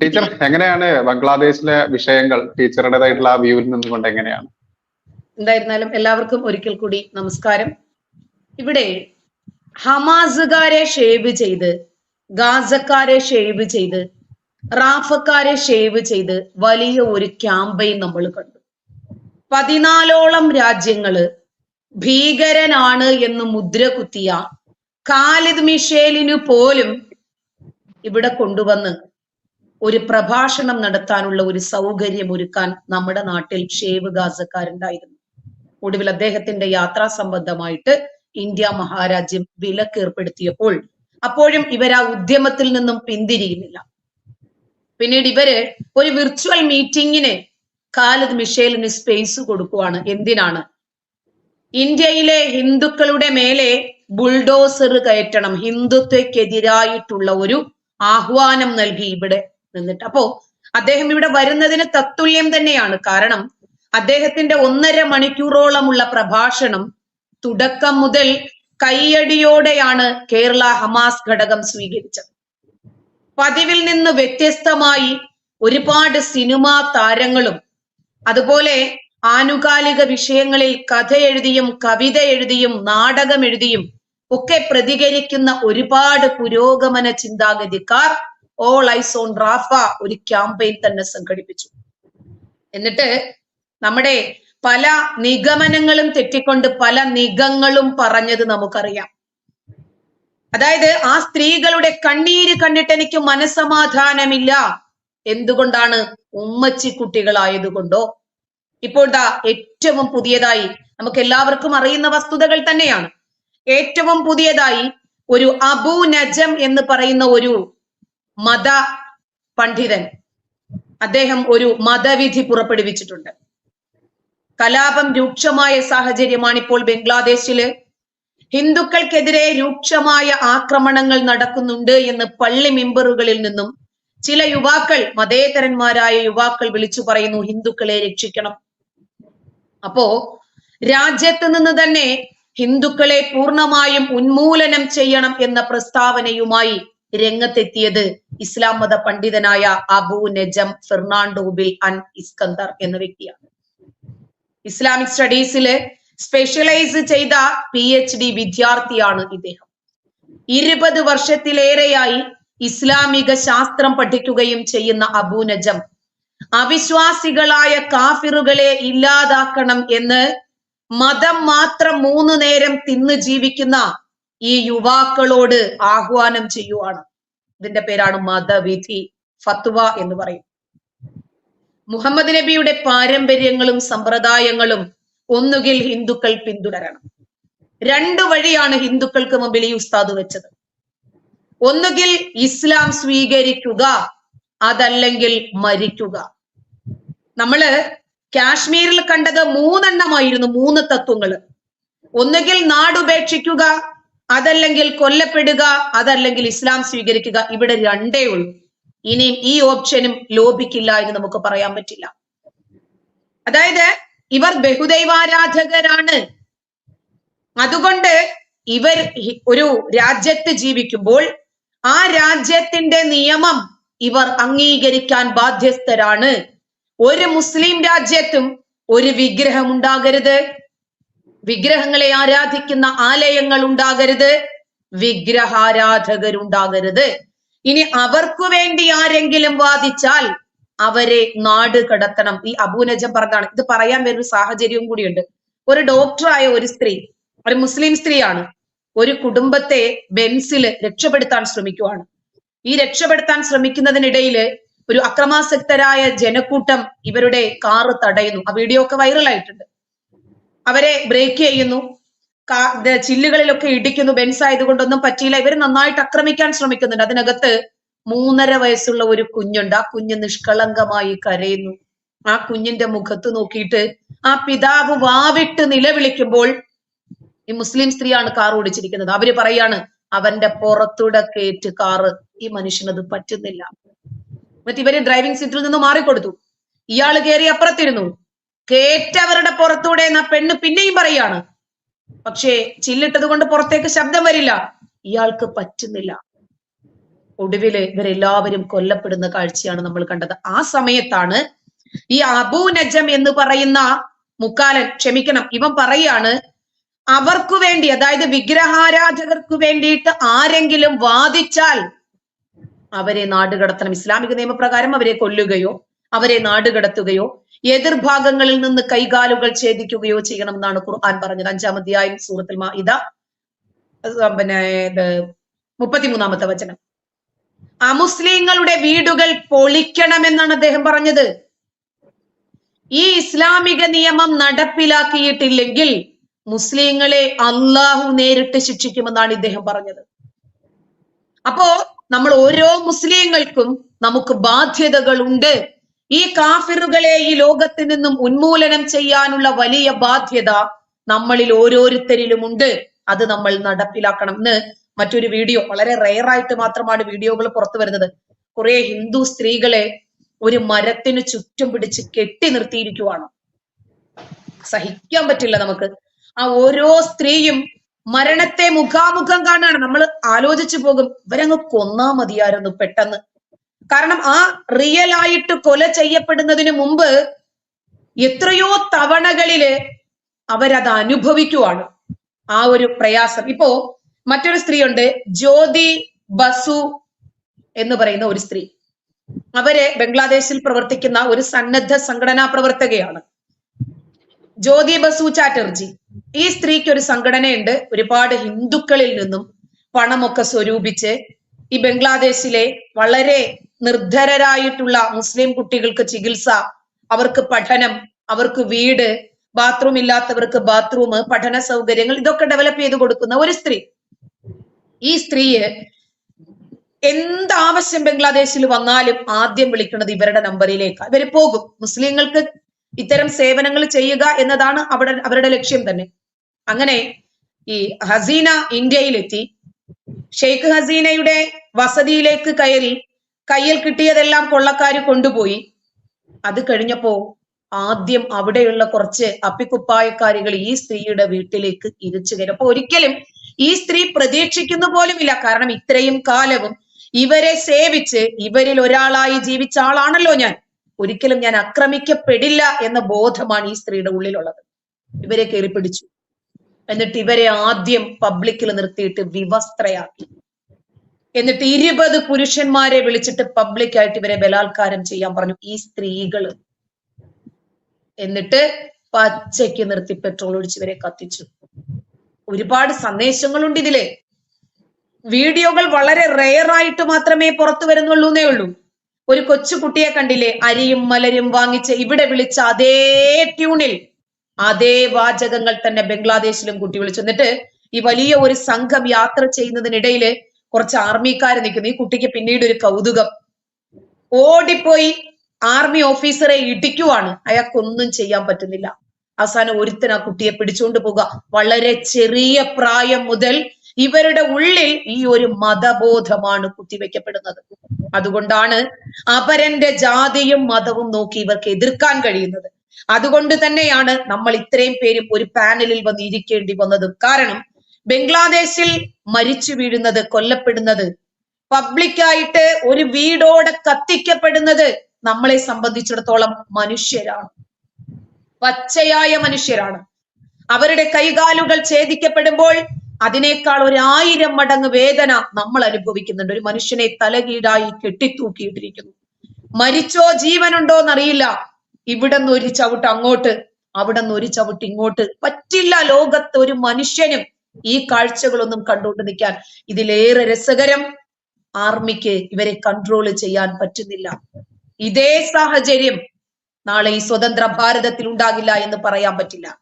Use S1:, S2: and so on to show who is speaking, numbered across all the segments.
S1: Teacher എങ്ങനെയാണ് ബംഗ്ലാദേശിലെ വിഷയങ്ങൾ ടീച്ചറുടേതായിട്ടുള്ള ആ വ്യൂവിൽ നിന്നുകൊണ്ട് എങ്ങനെയാണ്?
S2: എന്തായിരുന്നാലും എല്ലാവർക്കും ഒരിക്കൽ കൂടി നമസ്കാരം. ഇവിടെ ഹമാസുകാരെ ഷേവ് ചെയ്ത് ഗാസക്കാരെ ഷേവ് ചെയ്ത് റാഫക്കാരെ ഷേവ് ചെയ്ത് വലിയ ഒരു ക്യാമ്പയിൻ നമ്മൾ കണ്ടു. പതിനാലോളം രാജ്യങ്ങൾ ഭീകരനാണ് എന്ന് മുദ്ര കുത്തിയ ഖാലിദ് മിഷേലിനു പോലും ഇവിടെ കൊണ്ടുവന്ന് ഒരു പ്രഭാഷണം നടത്താനുള്ള ഒരു സൗകര്യം ഒരുക്കാൻ നമ്മുടെ നാട്ടിൽ ഷേവ് ഗാസക്കാരുണ്ടായിരുന്നു. ഒടുവിൽ അദ്ദേഹത്തിന്റെ യാത്രാ സംബന്ധമായിട്ട് ഇന്ത്യ മഹാരാജ്യം വിലക്ക് ഏർപ്പെടുത്തിയപ്പോൾ അപ്പോഴും ഇവർ ആ ഉദ്യമത്തിൽ നിന്നും പിന്തിരിയുന്നില്ല. പിന്നീട് ഇവർ ഒരു വിർച്വൽ മീറ്റിംഗിന് ഖാലിദ് മിഷേലിന് സ്പേസ് കൊടുക്കുവാണ്. എന്തിനാണ്? ഇന്ത്യയിലെ ഹിന്ദുക്കളുടെ മേലെ ബുൾഡോസർ കയറ്റണം ഹിന്ദുത്വക്കെതിരായിട്ടുള്ള ഒരു ആഹ്വാനം നൽകി ഇവിടെ. നിന്നിട്ട്. അപ്പോ അദ്ദേഹം ഇവിടെ വരുന്നതിന് തത്തുല്യം തന്നെയാണ്. കാരണം അദ്ദേഹത്തിന്റെ ഒന്നര മണിക്കൂറോളമുള്ള പ്രഭാഷണം തുടക്കം മുതൽ കയ്യടിയോടെയാണ് കേരള ഹമാസ് ഘടകം സ്വീകരിച്ചത്. പതിവിൽ നിന്ന് വ്യത്യസ്തമായി ഒരുപാട് സിനിമാ താരങ്ങളും അതുപോലെ ആനുകാലിക വിഷയങ്ങളിൽ കഥ എഴുതിയും കവിത എഴുതിയും നാടകം എഴുതിയും ഒക്കെ പ്രതികരിക്കുന്ന ഒരുപാട് പുരോഗമന ചിന്താഗതിക്കാർ ഓൾ ഐസ് ഓൺ റാഫ ഒരു ക്യാമ്പയിൻ തന്നെ സംഘടിപ്പിച്ചു. എന്നിട്ട് നമ്മുടെ പല നിഗമനങ്ങളും തെറ്റിക്കൊണ്ട് പല നിഗങ്ങളും പറഞ്ഞത് നമുക്കറിയാം. അതായത് ആ സ്ത്രീകളുടെ കണ്ണീര് കണ്ടിട്ട് എനിക്ക് മനസമാധാനമില്ല എന്തുകൊണ്ടാണ് ഉമ്മച്ചി കുട്ടികളായതുകൊണ്ടോ ഇപ്പോൾ ദാ ഏറ്റവും പുതിയതായി നമുക്ക് എല്ലാവർക്കും അറിയുന്ന വസ്തുതകൾ തന്നെയാണ്. ഏറ്റവും പുതിയതായി ഒരു അബു നജം എന്ന് പറയുന്ന ഒരു മത പണ്ഡിതൻ. അദ്ദേഹം ഒരു മതവിധി പുറപ്പെടുവിച്ചിട്ടുണ്ട്. കലാപം രൂക്ഷമായ സാഹചര്യമാണ് ഇപ്പോൾ ബംഗ്ലാദേശിൽ. ഹിന്ദുക്കൾക്കെതിരെ രൂക്ഷമായ ആക്രമണങ്ങൾ നടക്കുന്നുണ്ട് എന്ന് പള്ളി മെമ്പറുകളിൽ നിന്നും ചില യുവാക്കൾ മതേതരന്മാരായ യുവാക്കൾ വിളിച്ചു പറയുന്നു ഹിന്ദുക്കളെ രക്ഷിക്കണം. അപ്പോ രാജ്യത്ത് നിന്ന് തന്നെ ഹിന്ദുക്കളെ പൂർണമായും ഉന്മൂലനം ചെയ്യണം എന്ന പ്രസ്താവനയുമായി രംഗത്തെത്തിയത് ഇസ്ലാം മത പണ്ഡിതനായ Abu Najm Fernando Bil An Iskandar എന്ന വ്യക്തിയാണ്. ഇസ്ലാമിക് സ്റ്റഡീസിൽ സ്പെഷ്യലൈസ് ചെയ്ത പി എച്ച് ഡി വിദ്യാർത്ഥിയാണ് ഇദ്ദേഹം. ഇരുപത് വർഷത്തിലേറെയായി ഇസ്ലാമിക ശാസ്ത്രം പഠിക്കുകയും ചെയ്യുന്ന അബു നജം അവിശ്വാസികളായ കാഫിറുകളെ ഇല്ലാതാക്കണം എന്ന് മതം മാത്രം മൂന്ന് നേരം തിന്ന് ജീവിക്കുന്ന ഈ യുവാക്കളോട് ആഹ്വാനം ചെയ്യുവാണ്. ഇതിന്റെ പേരാണ് മതവിധി ഫത്വ എന്ന് പറയും. മുഹമ്മദ് നബിയുടെ പാരമ്പര്യങ്ങളും സമ്പ്രദായങ്ങളും ഒന്നുകിൽ ഹിന്ദുക്കൾ പിന്തുടരണം. രണ്ട് വഴിയാണ് ഹിന്ദുക്കൾക്ക് മുമ്പിൽ ഈ ഉസ്താദ് വെച്ചത്. ഒന്നുകിൽ ഇസ്ലാം സ്വീകരിക്കുക അതല്ലെങ്കിൽ മരിക്കുക. നമ്മൾ കാശ്മീരിൽ കണ്ടത് മൂന്നെണ്ണമായിരുന്നു മൂന്ന് തത്വങ്ങൾ. ഒന്നുകിൽ നാടുപേക്ഷിക്കുക അതല്ലെങ്കിൽ കൊല്ലപ്പെടുക അതല്ലെങ്കിൽ ഇസ്ലാം സ്വീകരിക്കുക ഇവിടെ രണ്ടേ ഉള്ളൂ. ഇനിയും ഈ ഓപ്ഷനും ലോപിക്കില്ല എന്ന് നമുക്ക് പറയാൻ പറ്റില്ല. അതായത് ഇവർ ബഹുദൈവാരാധകരാണ്. അതുകൊണ്ട് ഇവർ ഒരു രാജ്യത്ത് ജീവിക്കുമ്പോൾ ആ രാജ്യത്തിന്റെ നിയമം ഇവർ അംഗീകരിക്കാൻ ബാധ്യസ്ഥരാണ്. ഒരു മുസ്ലിം രാജ്യത്തും ഒരു വിഗ്രഹം ഉണ്ടാകരുത്. വിഗ്രഹങ്ങളെ ആരാധിക്കുന്ന ആലയങ്ങൾ ഉണ്ടാകരുത് വിഗ്രഹാരാധകരുണ്ടാകരുത്. ഇനി അവർക്കു വേണ്ടി ആരെങ്കിലും വാദിച്ചാൽ അവരെ നാട് കടത്തണം. ഈ അബൂനജം പറഞ്ഞതാണ്. ഇത് പറയാൻ വരുന്ന സാഹചര്യവും കൂടിയുണ്ട്. ഒരു ഡോക്ടറായ ഒരു സ്ത്രീ ഒരു മുസ്ലിം സ്ത്രീയാണ് ഒരു കുടുംബത്തെ ബെൻസിൽ രക്ഷപ്പെടുത്താൻ ശ്രമിക്കുവാണ്. ഈ രക്ഷപ്പെടുത്താൻ ശ്രമിക്കുന്നതിനിടയിൽ ഒരു അക്രമാസക്തരായ ജനക്കൂട്ടം ഇവരുടെ കാറ് തടയുന്നു. ആ വീഡിയോ ഒക്കെ വൈറലായിട്ടുണ്ട്. അവരെ ബ്രേക്ക് ചെയ്യുന്നു. ചില്ലുകളിലൊക്കെ ഇടിക്കുന്നു. ബെൻസ് ആയതുകൊണ്ടൊന്നും പറ്റിയില്ല. ഇവർ നന്നായിട്ട് ആക്രമിക്കാൻ ശ്രമിക്കുന്നുണ്ട്. അതിനകത്ത് മൂന്നര വയസ്സുള്ള ഒരു കുഞ്ഞുണ്ട്. ആ കുഞ്ഞ് നിഷ്കളങ്കമായി കരയുന്നു. ആ കുഞ്ഞിന്റെ മുഖത്ത് നോക്കിയിട്ട് ആ പിതാവ് വാവിട്ട് നിലവിളിക്കുമ്പോൾ ഈ മുസ്ലിം സ്ത്രീയാണ് കാർ ഓടിച്ചിരിക്കുന്നത്. അവർ പറയാണ് അവന്റെ പുറത്തൂടെ കേറ്റ് കാറ് ഈ മനുഷ്യനത് പറ്റുന്നില്ല. മറ്റിവര് ഡ്രൈവിംഗ് സീറ്റിൽ നിന്ന് മാറിക്കൊടുത്തു. ഇയാൾ കയറി അപ്പുറത്തിരുന്നു. കേറ്റവരുടെ പുറത്തൂടെ എന്ന പെണ്ണ് പിന്നെയും പറയാണ്. പക്ഷേ ചില്ലിട്ടത് കൊണ്ട് പുറത്തേക്ക് ശബ്ദം വരില്ല. ഇയാൾക്ക് പറ്റുന്നില്ല. ഒടുവിൽ ഇവരെല്ലാവരും കൊല്ലപ്പെടുന്ന കാഴ്ചയാണ് നമ്മൾ കണ്ടത്. ആ സമയത്താണ് ഈ അബൂ നജം എന്ന് പറയുന്ന മുക്കാലൻ ക്ഷമിക്കണം ഇവൻ പറയാണ് അവർക്കു വേണ്ടി അതായത് വിഗ്രഹാരാധകർക്ക് വേണ്ടിയിട്ട് ആരെങ്കിലും വാദിച്ചാൽ അവരെ നാടുകടത്തണം. ഇസ്ലാമിക നിയമപ്രകാരം അവരെ കൊല്ലുകയോ അവരെ നാടുകടത്തുകയോ എതിർഭാഗങ്ങളിൽ നിന്ന് കൈകാലുകൾ ഛേദിക്കുകയോ ചെയ്യണമെന്നാണ് ഖുർആൻ പറഞ്ഞത്. അഞ്ചാം അധ്യായം സൂറത്തിൽ മാഇദ പിന്നെ മുപ്പത്തിമൂന്നാമത്തെ വചനം. അമുസ്ലിങ്ങളുടെ വീടുകൾ പൊളിക്കണമെന്നാണ് അദ്ദേഹം പറഞ്ഞത്. ഈ ഇസ്ലാമിക നിയമം നടപ്പിലാക്കിയിട്ടില്ലെങ്കിൽ മുസ്ലിങ്ങളെ അള്ളാഹു നേരിട്ട് ശിക്ഷിക്കുമെന്നാണ് ഇദ്ദേഹം പറഞ്ഞത്. അപ്പോ നമ്മൾ ഓരോ മുസ്ലിങ്ങൾക്കും നമുക്ക് ബാധ്യതകളുണ്ട്. ഈ കാഫിറുകളെ ഈ ലോകത്ത് നിന്നും ഉന്മൂലനം ചെയ്യാനുള്ള വലിയ ബാധ്യത നമ്മളിൽ ഓരോരുത്തരിലുമുണ്ട് അത് നമ്മൾ നടപ്പിലാക്കണം. എന്ന് മറ്റൊരു വീഡിയോ വളരെ റെയർ ആയിട്ട് മാത്രമാണ് വീഡിയോകൾ പുറത്തു വരുന്നത്. കുറെ ഹിന്ദു സ്ത്രീകളെ ഒരു മരത്തിന് ചുറ്റും പിടിച്ച് കെട്ടി നിർത്തിയിരിക്കുവാണ്. സഹിക്കാൻ പറ്റില്ല നമുക്ക്. ആ ഓരോ സ്ത്രീയും മരണത്തെ മുഖാമുഖം കാണാണ് നമ്മൾ ആലോചിച്ചു പോകും ഇവരങ്ങ് കൊന്നാ മതിയായിരുന്നു പെട്ടെന്ന്. കാരണം ആ റിയൽ ആയിട്ട് കൊല ചെയ്യപ്പെടുന്നതിന് മുമ്പ് എത്രയോ തവണകളിൽ അവരത് അനുഭവിക്കുവാണ്. ആ ഒരു പ്രയാസം. ഇപ്പോ മറ്റൊരു സ്ത്രീയുണ്ട് ജ്യോതി ബസു എന്ന് പറയുന്ന ഒരു സ്ത്രീ. അവർ ബംഗ്ലാദേശിൽ പ്രവർത്തിക്കുന്ന ഒരു സന്നദ്ധ സംഘടനാ പ്രവർത്തകയാണ്. ജ്യോതി ബസു ചാറ്റർജി. ഈ സ്ത്രീക്ക് ഒരു സംഘടനയുണ്ട്. ഒരുപാട് ഹിന്ദുക്കളിൽ നിന്നും പണമൊക്കെ സ്വരൂപിച്ച് ഈ ബംഗ്ലാദേശിലെ വളരെ നിർധരരായിട്ടുള്ള മുസ്ലിം കുട്ടികൾക്ക് ചികിത്സ അവർക്ക് പഠനം അവർക്ക് വീട് ബാത്റൂം ഇല്ലാത്തവർക്ക് ബാത്റൂം പഠന സൗകര്യങ്ങൾ ഇതൊക്കെ ഡെവലപ്പ് ചെയ്ത് കൊടുക്കുന്ന ഒരു സ്ത്രീ. ഈ സ്ത്രീയെ എന്താവശ്യം ബംഗ്ലാദേശിൽ വന്നാലും ആദ്യം വിളിക്കുന്നത് ഇവരുടെ നമ്പറിലേക്ക് ഇവർ പോകും. മുസ്ലിങ്ങൾക്ക് ഇത്തരം സേവനങ്ങൾ ചെയ്യുക എന്നതാണ് അവിടെ അവരുടെ ലക്ഷ്യം തന്നെ. അങ്ങനെ ഈ ഹസീന ഇന്ത്യയിലെത്തി. ഷെയ്ഖ് ഹസീനയുടെ വസതിയിലേക്ക് കയറി കയ്യിൽ കിട്ടിയതെല്ലാം കൊള്ളക്കാര് കൊണ്ടുപോയി. അത് കഴിഞ്ഞപ്പോ ആദ്യം അവിടെയുള്ള കുറച്ച് അപ്പിക്കുപ്പായക്കാരികൾ ഈ സ്ത്രീയുടെ വീട്ടിലേക്ക് ഇരിച്ചു കയറി. അപ്പൊ ഒരിക്കലും ഈ സ്ത്രീ പ്രതീക്ഷിക്കുന്നു പോലുമില്ല. കാരണം ഇത്രയും കാലവും ഇവരെ സേവിച്ച് ഇവരിൽ ഒരാളായി ജീവിച്ച ആളാണല്ലോ ഞാൻ. ഒരിക്കലും ഞാൻ ആക്രമിക്കപ്പെടില്ല എന്ന ബോധമാണ് ഈ സ്ത്രീയുടെ ഉള്ളിലുള്ളത്. ഇവരെ കയറി പിടിച്ചു. എന്നിട്ട് ഇവരെ ആദ്യം പബ്ലിക്കിൽ നിർത്തിയിട്ട് വിവസ്ത്രയാക്കി. എന്നിട്ട് ഇരുപത് പുരുഷന്മാരെ വിളിച്ചിട്ട് പബ്ലിക്കായിട്ട് ഇവരെ ബലാത്കാരം ചെയ്യാൻ പറഞ്ഞു. ഈ സ്ത്രീകൾ എന്നിട്ട് പച്ചയ്ക്ക് നിർത്തി പെട്രോൾ ഒഴിച്ച് ഇവരെ കത്തിച്ചു. ഒരുപാട് സന്ദേശങ്ങളുണ്ട് ഇതിലെ. വീഡിയോകൾ വളരെ റെയർ ആയിട്ട് മാത്രമേ പുറത്തു വരുന്നുള്ളൂ എന്നേ ഉള്ളൂ. ഒരു കൊച്ചു കുട്ടിയെ കണ്ടില്ലേ? അരിയും മലരും വാങ്ങിച്ച് ഇവിടെ വിളിച്ച അതേ ട്യൂണിൽ അതേ വാചകങ്ങൾ തന്നെ ബംഗ്ലാദേശിലും കുട്ടി വിളിച്ചു. എന്നിട്ട് ഈ വലിയ ഒരു സംഘം യാത്ര ചെയ്യുന്നതിനിടയിൽ കുറച്ച് ആർമിക്കാർ നിൽക്കുന്നു. ഈ കുട്ടിക്ക് പിന്നീട് ഒരു കൗതുകം. ഓടിപ്പോയി ആർമി ഓഫീസറെ ഇടിക്കുവാണ്. അയാൾക്കൊന്നും ചെയ്യാൻ പറ്റുന്നില്ല. അവസാനം ഒരുത്തൻ ആ കുട്ടിയെ പിടിച്ചുകൊണ്ട് പോകുക വളരെ ചെറിയ പ്രായം മുതൽ ഇവരുടെ ഉള്ളിൽ ഈ ഒരു മതബോധമാണ് കുത്തിവെക്കപ്പെടുന്നത് അതുകൊണ്ടാണ് അപരന്റെ ജാതിയും മതവും നോക്കി ഇവർക്ക് എതിർക്കാൻ കഴിയുന്നത്. അതുകൊണ്ട് തന്നെയാണ് നമ്മൾ ഇത്രയും പേരും ഒരു പാനലിൽ വന്ന് ഇരിക്കേണ്ടി വന്നതും. കാരണം ബംഗ്ലാദേശിൽ മരിച്ചു വീഴുന്നത് കൊല്ലപ്പെടുന്നത്. പബ്ലിക്കായിട്ട് ഒരു വീടോടെ കത്തിക്കപ്പെടുന്നത് നമ്മളെ സംബന്ധിച്ചിടത്തോളം മനുഷ്യരാണ്. പച്ചയായ മനുഷ്യരാണ്. അവരുടെ കൈകാലുകൾ ഛേദിക്കപ്പെടുമ്പോൾ അതിനേക്കാൾ ഒരു ആയിരം മടങ്ങ് വേദന നമ്മൾ അനുഭവിക്കുന്നുണ്ട്. ഒരു മനുഷ്യനെ തലകീഴായി കെട്ടിത്തൂക്കിയിട്ടിരിക്കുന്നു. മരിച്ചോ ജീവനുണ്ടോ എന്നറിയില്ല. ഇവിടെ നിന്ന് ഒരു ചവിട്ട് അങ്ങോട്ട് അവിടെ നിന്ന് ഒരു ചവിട്ട് ഇങ്ങോട്ട്. പറ്റില്ല ലോകത്ത് ഒരു മനുഷ്യനും ഈ കാഴ്ചകളൊന്നും കണ്ടുകൊണ്ട് നിൽക്കാൻ ഇതിലേറെ രസകരം ആർമിക്ക് ഇവരെ കൺട്രോൾ ചെയ്യാൻ പറ്റുന്നില്ല. ഇതേ സാഹചര്യം നാളെ ഈ സ്വതന്ത്ര ഭാരതത്തിൽ ഉണ്ടാകില്ല എന്ന് പറയാൻ പറ്റില്ല.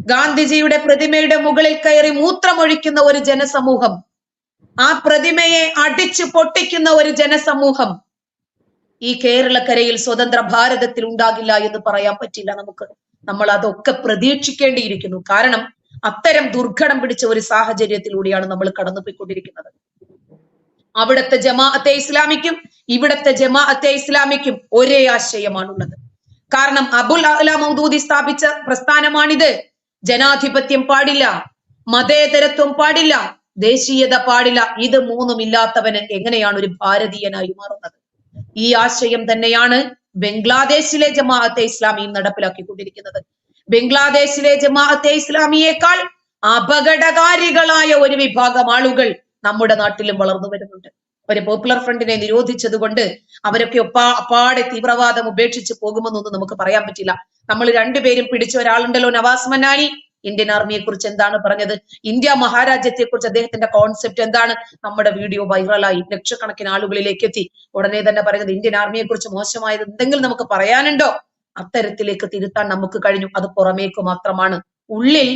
S2: ഗാന്ധിജിയുടെ പ്രതിമയുടെ മുകളിൽ കയറി മൂത്രമൊഴിക്കുന്ന ഒരു ജനസമൂഹം ആ പ്രതിമയെ അടിച്ചു പൊട്ടിക്കുന്ന ഒരു ജനസമൂഹം ഈ കേരളക്കരയിൽ സ്വതന്ത്ര ഭാരതത്തിൽ ഉണ്ടാകില്ല എന്ന് പറയാൻ പറ്റില്ല നമുക്ക്. നമ്മൾ അതൊക്കെ പ്രതീക്ഷിക്കേണ്ടിയിരിക്കുന്നു. കാരണം അത്തരം ദുർഘടം പിടിച്ച ഒരു സാഹചര്യത്തിലൂടെയാണ് നമ്മൾ കടന്നുപോയിക്കൊണ്ടിരിക്കുന്നത്. അവിടുത്തെ ജമാഅത്തെ ഇസ്ലാമിക്കും ഇവിടത്തെ ജമാഅത്തെ ഇസ്ലാമിക്കും ഒരേ ആശയമാണുള്ളത്. കാരണം അബുൽ അല മൗദൂദി സ്ഥാപിച്ച പ്രസ്ഥാനമാണിത്. ജനാധിപത്യം പാടില്ല മതേതരത്വം പാടില്ല ദേശീയത പാടില്ല. ഇത് മൂന്നും ഇല്ലാത്തവന് എങ്ങനെയാണ് ഒരു ഭാരതീയനായി മാറുന്നത്? ഈ ആശയം തന്നെയാണ് ബംഗ്ലാദേശിലെ ജമാഅത്തെ ഇസ്ലാമിയും നടപ്പിലാക്കിക്കൊണ്ടിരിക്കുന്നത്. ബംഗ്ലാദേശിലെ ജമാഅത്തെ ഇസ്ലാമിയേക്കാൾ അപകടകാരികളായ ഒരു വിഭാഗം ആളുകൾ നമ്മുടെ നാട്ടിലും വളർന്നു വരുന്നുണ്ട്. ഒരു പോപ്പുലർ ഫ്രണ്ടിനെ നിരോധിച്ചത് കൊണ്ട് അവരൊക്കെ ഒപ്പാ അപ്പാടെ തീവ്രവാദം ഉപേക്ഷിച്ച് പോകുമെന്നൊന്നും നമുക്ക് പറയാൻ പറ്റില്ല. നമ്മൾ രണ്ടുപേരും പിടിച്ച ഒരാളുണ്ടല്ലോ നവാസ് മന്നാനി. ഇന്ത്യൻ ആർമിയെ കുറിച്ച് എന്താണ് പറഞ്ഞത്? ഇന്ത്യ മഹാരാജ്യത്തെ കുറിച്ച് അദ്ദേഹത്തിന്റെ കോൺസെപ്റ്റ് എന്താണ്? നമ്മുടെ വീഡിയോ വൈറലായി. ലക്ഷക്കണക്കിന് ആളുകളിലേക്ക് എത്തി. ഉടനെ തന്നെ പറയുന്നത് ഇന്ത്യൻ ആർമിയെ കുറിച്ച് മോശമായത് എന്തെങ്കിലും നമുക്ക് പറയാനുണ്ടോ? അത്തരത്തിലേക്ക് തിരുത്താൻ നമുക്ക് കഴിഞ്ഞു. അത് പുറമേക്ക് മാത്രമാണ്. ഉള്ളിൽ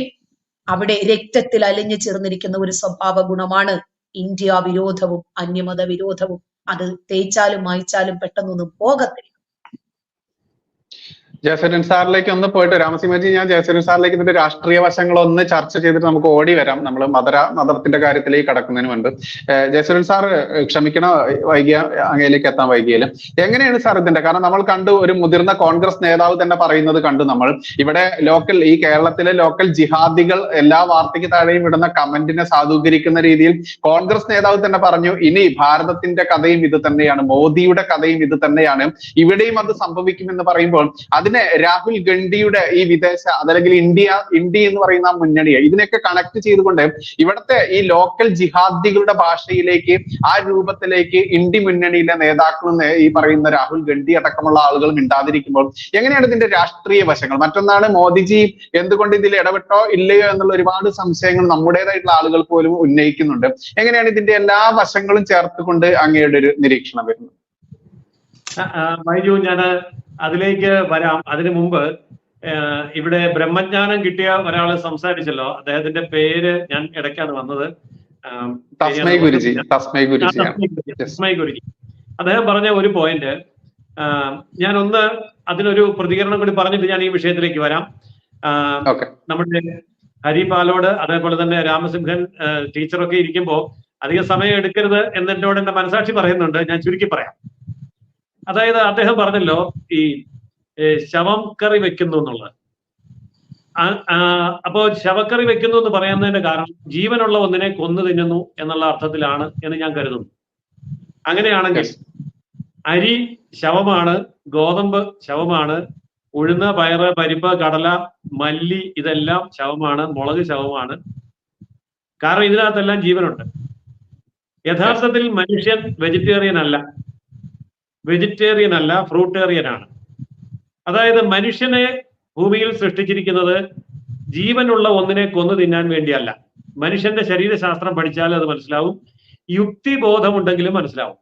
S2: അവിടെ രക്തത്തിൽ അലിഞ്ഞു ചേർന്നിരിക്കുന്ന ഒരു സ്വഭാവ ഗുണമാണ് ഇന്ത്യ വിരോധവും അന്യമത വിരോധവും. അത് തേച്ചാലും മായ്ച്ചാലും പെട്ടെന്നൊന്നും പോകത്തില്ല.
S1: ജയസൂര്യൻ സാറിലേക്ക് ഒന്ന് പോയിട്ട് രാമസിംഹജി ഞാൻ ജയസൂര്യൻ സാറിലേക്ക് ഇതിന്റെ രാഷ്ട്രീയ വശങ്ങൾ ഒന്ന് ചർച്ച ചെയ്തിട്ട് നമുക്ക് ഓടി വരാം. നമ്മൾ മതര മതത്തിന്റെ കാര്യത്തിലേക്ക് കടക്കുന്നതിന് മുൻപ്. ജയസൂര്യൻ സാർ ക്ഷമിക്കണം വൈകിയ അങ്ങയിലേക്ക് എത്താൻ വൈകിയാലും എങ്ങനെയാണ് സാർ ഇതിന്റെ? കാരണം നമ്മൾ കണ്ടു ഒരു മുതിർന്ന കോൺഗ്രസ് നേതാവ് തന്നെ പറയുന്നത് കണ്ടു നമ്മൾ. ഇവിടെ ലോക്കൽ ഈ കേരളത്തിലെ ലോക്കൽ ജിഹാദികൾ എല്ലാ വാർത്തയ്ക്ക് താഴെയും ഇടുന്ന കമന്റിനെ സാധൂകരിക്കുന്ന രീതിയിൽ കോൺഗ്രസ് നേതാവ് തന്നെ പറഞ്ഞു ഇനി ഭാരതത്തിന്റെ കഥയും ഇത് തന്നെയാണ്. മോദിയുടെ കഥയും ഇത് തന്നെയാണ്. ഇവിടെയും അത് സംഭവിക്കുമെന്ന് പറയുമ്പോൾ അതിനെ രാഹുൽ ഗണ്ഡിയുടെ ഈ വിദേശ അതല്ലെങ്കിൽ ഇന്ത്യ ഇന്ത്യ എന്ന് പറയുന്ന ആ മുന്നണിയെ ഇതിനെയൊക്കെ കണക്ട് ചെയ്തുകൊണ്ട് ഇവിടുത്തെ ഈ ലോക്കൽ ജിഹാദികളുടെ ഭാഷയിലേക്ക് ആ രൂപത്തിലേക്ക് ഇന്ത്യ മുന്നണിയിലെ നേതാക്കളും ഈ പറയുന്ന രാഹുൽ ഗണ്ഡി അടക്കമുള്ള ആളുകൾ മിണ്ടാതിരിക്കുമ്പോൾ എങ്ങനെയാണ് ഇതിന്റെ രാഷ്ട്രീയ വശങ്ങൾ? മറ്റൊന്നാണ് മോദിജി എന്തുകൊണ്ട് ഇതിൽ ഇടപെട്ടോ ഇല്ലയോ എന്നുള്ള ഒരുപാട് സംശയങ്ങൾ നമ്മുടേതായിട്ടുള്ള ആളുകൾ പോലും ഉന്നയിക്കുന്നുണ്ട്. എങ്ങനെയാണ് ഇതിന്റെ എല്ലാ വശങ്ങളും ചേർത്തുകൊണ്ട് അങ്ങയുടെ ഒരു നിരീക്ഷണം വരുന്നത്?
S3: മൈജു ഞാൻ അതിലേക്ക് വരാം. അതിനു മുമ്പ് ഇവിടെ ബ്രഹ്മജ്ഞാനം കിട്ടിയ ഒരാൾ സംസാരിച്ചല്ലോ. അദ്ദേഹത്തിന്റെ പേര് ഞാൻ ഇടയ്ക്കാണ് വന്നത്. ആ,
S1: തസ്മൈ ഗുരുജി തസ്മൈ
S3: ഗുരുജി, അദ്ദേഹം പറഞ്ഞ ഒരു പോയിന്റ് ഞാൻ ഒന്ന് അതിനൊരു പ്രതികരണം കൂടി പറഞ്ഞിട്ട് ഞാൻ ഈ വിഷയത്തിലേക്ക് വരാം. നമ്മുടെ ഹരിപാലോട് അതേപോലെ തന്നെ രാമസിംഹൻ ടീച്ചറൊക്കെ ഇരിക്കുമ്പോൾ അധികം സമയം എടുക്കരുത് എന്നെന്നോട് എന്റെ മനസാക്ഷി പറയുന്നുണ്ട്. ഞാൻ ചുരുക്കി പറയാം. അതായത് അദ്ദേഹം പറഞ്ഞല്ലോ ഈ ശവം കറി വെക്കുന്നു എന്നുള്ളത്. അപ്പോ ശവക്കറി വെക്കുന്നു എന്ന് പറയുന്നതിന്റെ കാരണം ജീവനുള്ള ഒന്നിനെ കൊന്നു തിന്നുന്നു എന്നുള്ള അർത്ഥത്തിലാണ് എന്ന് ഞാൻ കരുതുന്നു. അങ്ങനെയാണെങ്കിൽ അരി ശവമാണ് ഗോതമ്പ് ശവമാണ് ഉഴുന്ന് പയറ് പരിപ്പ് കടല മല്ലി ഇതെല്ലാം ശവമാണ് മുളക് ശവമാണ്. കാരണം ഇതിനകത്തെല്ലാം ജീവനുണ്ട്. യഥാർത്ഥത്തിൽ മനുഷ്യൻ വെജിറ്റേറിയൻ അല്ല. വെജിറ്റേറിയൻ അല്ല ഫ്രൂട്ടേറിയൻ ആണ്. അതായത് മനുഷ്യനെ ഭൂമിയിൽ സൃഷ്ടിച്ചിരിക്കുന്നത് ജീവനുള്ള ഒന്നിനെ കൊന്നു തിന്നാൻ വേണ്ടിയല്ല. മനുഷ്യന്റെ ശരീരശാസ്ത്രം പഠിച്ചാൽ അത് മനസ്സിലാവും. യുക്തിബോധമുണ്ടെങ്കിലും മനസ്സിലാവും.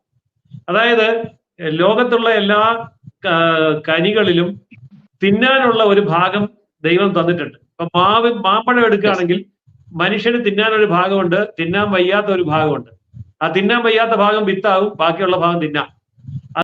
S3: അതായത് ലോകത്തുള്ള എല്ലാ കനികളിലും തിന്നാനുള്ള ഒരു ഭാഗം ദൈവം തന്നിട്ടുണ്ട്. ഇപ്പൊ മാവ് മാമ്പഴം എടുക്കുകയാണെങ്കിൽ മനുഷ്യന് തിന്നാൻ ഒരു ഭാഗമുണ്ട് തിന്നാൻ വയ്യാത്ത ഒരു ഭാഗമുണ്ട്. ആ തിന്നാൻ വയ്യാത്ത ഭാഗം വിത്താവും ബാക്കിയുള്ള ഭാഗം തിന്നാം.